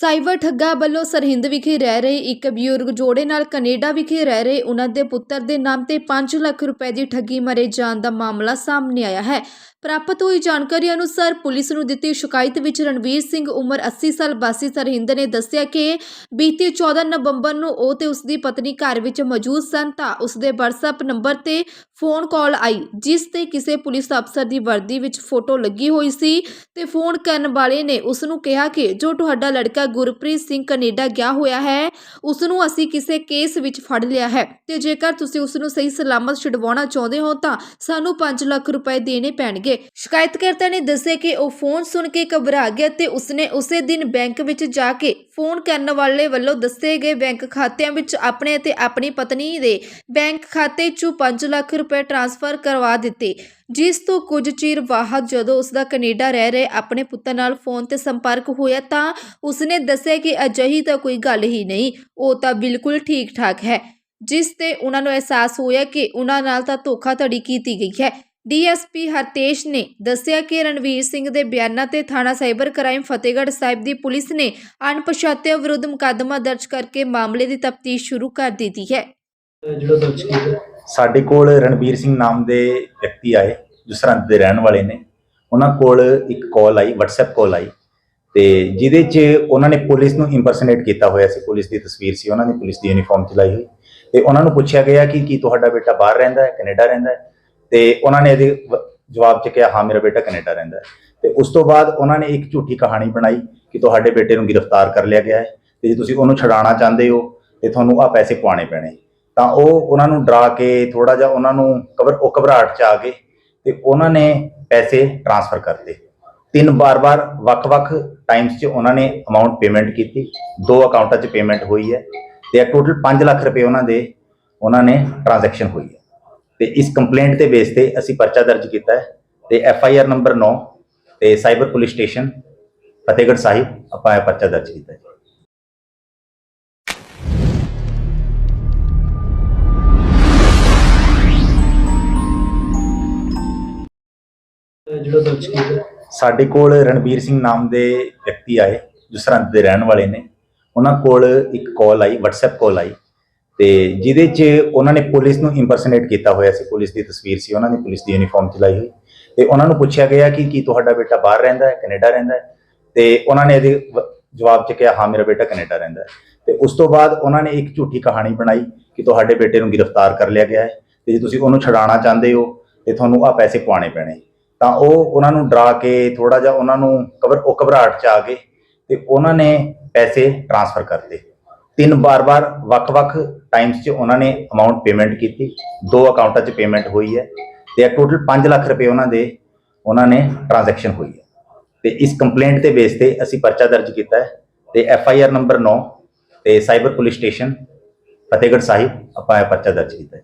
Cyber ਠੱਗਾ ਵੱਲੋਂ ਸਰਹਿੰਦ ਵਿਖੇ ਰਹਿ ਰਹੇ ਇੱਕ ਬਜ਼ੁਰਗ ਜੋੜੇ ਨਾਲ ਕੈਨੇਡਾ ਵਿਖੇ ਰਹਿ ਰਹੇ ਉਹਨਾਂ ਦੇ ਪੁੱਤਰ ਦੇ ਨਾਮ ਤੇ 5 ਲੱਖ ਰੁਪਏ ਦੀ ਠੱਗੀ ਮਾਰੇ ਜਾਣ ਦਾ ਮਾਮਲਾ ਸਾਹਮਣੇ ਆਇਆ ਹੈ। ਪ੍ਰਾਪਤ ਹੋਈ ਜਾਣਕਾਰੀ ਅਨੁਸਾਰ ਪੁਲਿਸ ਨੂੰ ਦਿੱਤੀ ਸ਼ਿਕਾਇਤ ਵਿੱਚ ਰਣਵੀਰ ਸਿੰਘ ਉਮਰ 80 ਸਾਲ ਵਾਸੀ ਸਰਹਿੰਦ ਨੇ ਦੱਸਿਆ ਕਿ ਬੀਤੀ 14 ਨਵੰਬਰ ਨੂੰ ਉਹ ਤੇ ਉਸ ਦੀ ਪਤਨੀ ਘਰ ਵਿੱਚ ਮੌਜੂਦ ਸਨ ਤਾਂ ਉਸ ਦੇ WhatsApp ਨੰਬਰ ਤੇ ਫੋਨ ਕਾਲ ਆਈ, ਜਿਸ ਤੇ ਕਿਸੇ ਪੁਲਿਸ ਅਫਸਰ ਦੀ ਵਰਦੀ ਵਿੱਚ ਫੋਟੋ ਲੱਗੀ ਹੋਈ ਸੀ ਤੇ ਫੋਨ ਕਰਨ ਵਾਲੇ ਨੇ ਉਸ ਨੂੰ ਕਿਹਾ ਕਿ ਜੋ ਤੁਹਾਡਾ ਲੜਕਾ ਗੁਰਪ੍ਰੀਤ ਸਿੰਘ ਕੈਨੇਡਾ ਗਿਆ ਹੋਇਆ ਹੈ ਉਸ ਨੂੰ ਅਸੀਂ ਕਿਸੇ ਕੇਸ ਵਿੱਚ ਫੜ ਲਿਆ ਹੈ ਤੇ ਜੇਕਰ ਤੁਸੀਂ ਉਸ ਨੂੰ ਸਹੀ ਸਲਾਮਤ ਛੁਡਵਾਉਣਾ ਚਾਹੁੰਦੇ ਹੋ ਤਾਂ ਸਾਨੂੰ 5 ਲੱਖ ਰੁਪਏ ਦੇਣੇ ਪੈਣਗੇ। ਸ਼ਿਕਾਇਤਕਰਤਾ ਨੇ ਦੱਸਿਆ ਕਿ ਉਹ ਫੋਨ ਸੁਣ ਕੇ ਘਬਰਾ ਗਿਆ ਤੇ ਉਸਨੇ ਉਸੇ ਦਿਨ ਬੈਂਕ ਵਿੱਚ ਜਾ ਕੇ ਫੋਨ ਕਰਨ ਵਾਲੇ ਵੱਲੋਂ ਦੱਸੇ ਗਏ ਬੈਂਕ ਖਾਤਿਆਂ ਵਿੱਚ ਆਪਣੇ ਅਤੇ ਆਪਣੀ ਪਤਨੀ ਦੇ ਬੈਂਕ ਖਾਤੇ 'ਚੋਂ 5 ਲੱਖ ਰੁਪਏ ਟ੍ਰਾਂਸਫਰ ਕਰਵਾ ਦਿੱਤੇ, ਜਿਸ ਤੋਂ ਕੁਝ ਚਿਰ ਬਾਅਦ ਜਦੋਂ ਉਸ ਦਾ ਕੈਨੇਡਾ ਰਹਿ ਰਹੇ ਆਪਣੇ ਪੁੱਤਰ ਨਾਲ ਫੋਨ ਤੇ ਸੰਪਰਕ ਹੋਇਆ ਤਾਂ ਉਸਨੇ ਦੱਸਿਆ ਕਿ ਅਜਿਹੀ ਤਾਂ ਕੋਈ ਗੱਲ ਹੀ ਨਹੀਂ, ਉਹ ਤਾਂ ਬਿਲਕੁਲ ਠੀਕ ਠਾਕ ਹੈ। ਜਿਸ ਤੇ ਉਹਨਾਂ ਨੂੰ ਅਹਿਸਾਸ ਹੋਇਆ ਕਿ ਉਹਨਾਂ ਨਾਲ ਤਾਂ ਧੋਖਾਧੜੀ ਕੀਤੀ ਗਈ ਹੈ। ਡੀਐਸਪੀ ਹਰਤੇਸ਼ ਨੇ ਦੱਸਿਆ ਕਿ ਰਣਵੀਰ ਸਿੰਘ ਦੇ ਬਿਆਨਾਂ ਤੇ ਥਾਣਾ ਸਾਈਬਰ ਕ੍ਰਾਈਮ ਫਤਿਹਗੜ੍ਹ ਸਾਹਿਬ ਦੀ ਪੁਲਿਸ ਨੇ ਅਣਪਛਾਤਿਆਂ ਵਿਰੁੱਧ ਮੁਕੱਦਮਾ ਦਰਜ ਕਰਕੇ ਮਾਮਲੇ ਦੀ ਤਫਤੀਸ਼ ਸ਼ੁਰੂ ਕਰ ਦਿੱਤੀ ਹੈ। ਜਿਹੜਾ ਦਰਜ ਕੀਤਾ ਸਾਡੇ ਕੋਲ ਰਣਬੀਰ ਸਿੰਘ ਨਾਮ ਦੇ ਵਿਅਕਤੀ ਆਏ ਜੋ ਸਰਹੰਦ ਦੇ ਰਹਿਣ ਵਾਲੇ ਨੇ। ਉਹਨਾਂ ਕੋਲ ਇੱਕ ਕਾਲ ਆਈ, WhatsApp ਕਾਲ ਆਈ ਤੇ ਜਿਹਦੇ 'ਚ ਉਹਨਾਂ ਨੇ ਪੁਲਿਸ ਨੂੰ ਇੰਪਰਸਨੇਟ ਕੀਤਾ ਹੋਇਆ ਸੀ। ਪੁਲਿਸ ਦੀ ਤਸਵੀਰ ਸੀ, ਉਹਨਾਂ ਨੇ ਪੁਲਿਸ ਦੀ ਯੂਨੀਫਾਰਮ 'ਚ ਲਾਈ ਹੋਈ। ਤੇ ਉਹਨਾਂ ਨੂੰ ਪੁੱਛਿਆ ਗਿਆ ਕਿ ਕੀ ਤੁਹਾਡਾ ਬੇਟਾ ਬਾਹਰ ਰਹਿੰਦਾ ਹੈ, ਕੈਨੇਡਾ ਰਹਿੰਦਾ ਹੈ? ਤੇ ਉਹਨਾਂ ਨੇ ਇਹਦੇ ਜਵਾਬ 'ਚ ਕਿਹਾ, ਹਾਂ, ਮੇਰਾ ਬੇਟਾ ਕੈਨੇਡਾ ਰਹਿੰਦਾ ਹੈ। ਤੇ ਉਸ ਤੋਂ ਬਾਅਦ ਉਹਨਾਂ ਨੇ ਇੱਕ ਝੂਠੀ ਕਹਾਣੀ ਬਣਾਈ ਕਿ ਤੁਹਾਡੇ ਬੇਟੇ ਨੂੰ ਗ੍ਰਿਫਤਾਰ ਕਰ ਲਿਆ ਗਿਆ ਹੈ ਤੇ ਜੇ ਤੁਸੀਂ ਉਹਨੂੰ ਛਡਾਉਣਾ ਚਾਹੁੰਦੇ ਹੋ ਤੇ ਤੁਹਾਨੂੰ ਆ ਪੈਸੇ ਪਵਾਉਣੇ ਪੈਣੇ। ਤਾਂ ਉਹ ਉਹਨਾਂ ਨੂੰ ਡਰਾ ਕੇ ਥੋੜਾ ਜਿਹਾ ਉਹਨਾਂ ਨੂੰ ਕਬਰ ਉਹ ਘਬਰਾਹਟ ਚ ਆ ਗਏ ਤੇ ਉਹਨਾਂ ਨੇ ਪੈਸੇ ਟ੍ਰਾਂਸਫਰ ਕਰਤੇ। ਤਿੰਨ ਵਾਰ-ਵਾਰ, ਵੱਖ-ਵੱਖ ਟਾਈਮਸ 'ਚ ਉਹਨਾਂ ਨੇ ਅਮਾਉਂਟ ਪੇਮੈਂਟ ਕੀਤੀ। ਦੋ ਅਕਾਊਂਟਾਂ 'ਚ ਪੇਮੈਂਟ ਹੋਈ ਹੈ ਤੇ ਟੋਟਲ 5 ਲੱਖ ਰੁਪਏ ਉਹਨਾਂ ਦੇ, ਉਹਨਾਂ ਨੇ ਟ੍ਰਾਂਜੈਕਸ਼ਨ ਹੋਈ ਹੈ। ਤੇ ਇਸ ਕੰਪਲੇਂਟ ਦੇ ਬੇਸ ਤੇ ਅਸੀਂ ਪਰਚਾ ਦਰਜ ਕੀਤਾ ਹੈ ਤੇ ਐਫ ਆਈ ਆਰ ਨੰਬਰ 9 ਤੇ cyber police station Fatehgarh Sahib ਆਪਾਂ ਇਹ ਪਰਚਾ ਦਰਜ ਕੀਤਾ ਹੈ। ਜਿਹੜਾ ਦਰਜ ਕੀਤਾ ਸਾਡੇ ਕੋਲ ਰਣਬੀਰ ਸਿੰਘ ਨਾਮ ਦੇ ਵਿਅਕਤੀ ਆਏ ਜੋ ਸਰਹੰਦ ਦੇ ਰਹਿਣ ਵਾਲੇ ਨੇ। ਉਹਨਾਂ ਕੋਲ ਇੱਕ ਕਾਲ ਆਈ, WhatsApp ਕਾਲ ਆਈ ਤੇ ਜਿਹਦੇ 'ਚ ਉਹਨਾਂ ਨੇ ਪੁਲਿਸ ਨੂੰ ਇੰਪਰਸਨੇਟ ਕੀਤਾ ਹੋਇਆ ਸੀ। ਪੁਲਿਸ ਦੀ ਤਸਵੀਰ ਸੀ, ਉਹਨਾਂ ਨੇ ਪੁਲਿਸ ਦੀ ਯੂਨੀਫਾਰਮ 'ਚ ਲਾਈ ਹੋਈ। ਤੇ ਉਹਨਾਂ ਨੂੰ ਪੁੱਛਿਆ ਗਿਆ ਕਿ ਕੀ ਤੁਹਾਡਾ ਬੇਟਾ ਬਾਹਰ ਰਹਿੰਦਾ ਹੈ, ਕੈਨੇਡਾ ਰਹਿੰਦਾ ਹੈ? ਤੇ ਉਹਨਾਂ ਨੇ ਇਹਦੇ ਜਵਾਬ 'ਚ ਕਿਹਾ, ਹਾਂ, ਮੇਰਾ ਬੇਟਾ ਕੈਨੇਡਾ ਰਹਿੰਦਾ ਹੈ। ਤੇ ਉਸ ਤੋਂ ਬਾਅਦ ਉਹਨਾਂ ਨੇ ਇੱਕ ਝੂਠੀ ਕਹਾਣੀ ਬਣਾਈ ਕਿ ਤੁਹਾਡੇ ਬੇਟੇ ਨੂੰ ਗ੍ਰਿਫਤਾਰ ਕਰ ਲਿਆ ਗਿਆ ਹੈ ਤੇ ਜੇ ਤੁਸੀਂ ਉਹਨੂੰ ਛਡਾਉਣਾ ਚਾਹੁੰਦੇ ਹੋ ਤੇ ਤੁਹਾਨੂੰ ਆ ਪੈਸੇ ਪਵਾਉਣੇ ਪੈਣੇ। ਤਾਂ ਉਹ ਉਹਨਾਂ ਨੂੰ ਡਰਾ ਕੇ ਥੋੜਾ ਜਿਹਾ ਉਹਨਾਂ ਨੂੰ ਕਬਰ, ਉਹ ਘਬਰਾਹਟ ਚ ਆ ਗਏ ਤੇ ਉਹਨਾਂ ਨੇ ਪੈਸੇ ਟ੍ਰਾਂਸਫਰ ਕਰਤੇ। ਤਿੰਨ ਵਾਰ-ਵਾਰ, ਵੱਖ-ਵੱਖ ਟਾਈਮਸ 'ਚ ਉਹਨਾਂ ਨੇ ਅਮਾਉਂਟ ਪੇਮੈਂਟ ਕੀਤੀ। ਦੋ ਅਕਾਊਂਟਾਂ 'ਚ ਪੇਮੈਂਟ ਹੋਈ ਹੈ ਤੇ ਟੋਟਲ 5 ਲੱਖ ਰੁਪਏ ਉਹਨਾਂ ਦੇ, ਉਹਨਾਂ ਨੇ ਟ੍ਰਾਂਜੈਕਸ਼ਨ ਹੋਈ ਹੈ। ਤੇ ਇਸ ਕੰਪਲੇਂਟ ਦੇ ਬੇਸ ਤੇ ਅਸੀਂ ਪਰਚਾ ਦਰਜ ਕੀਤਾ ਹੈ ਤੇ ਐਫ ਆਈ ਆਰ ਨੰਬਰ 9 ਤੇ cyber police station Fatehgarh Sahib, ਆਪਾਂ ਇਹ ਪਰਚਾ ਦਰਜ ਕੀਤਾ ਹੈ।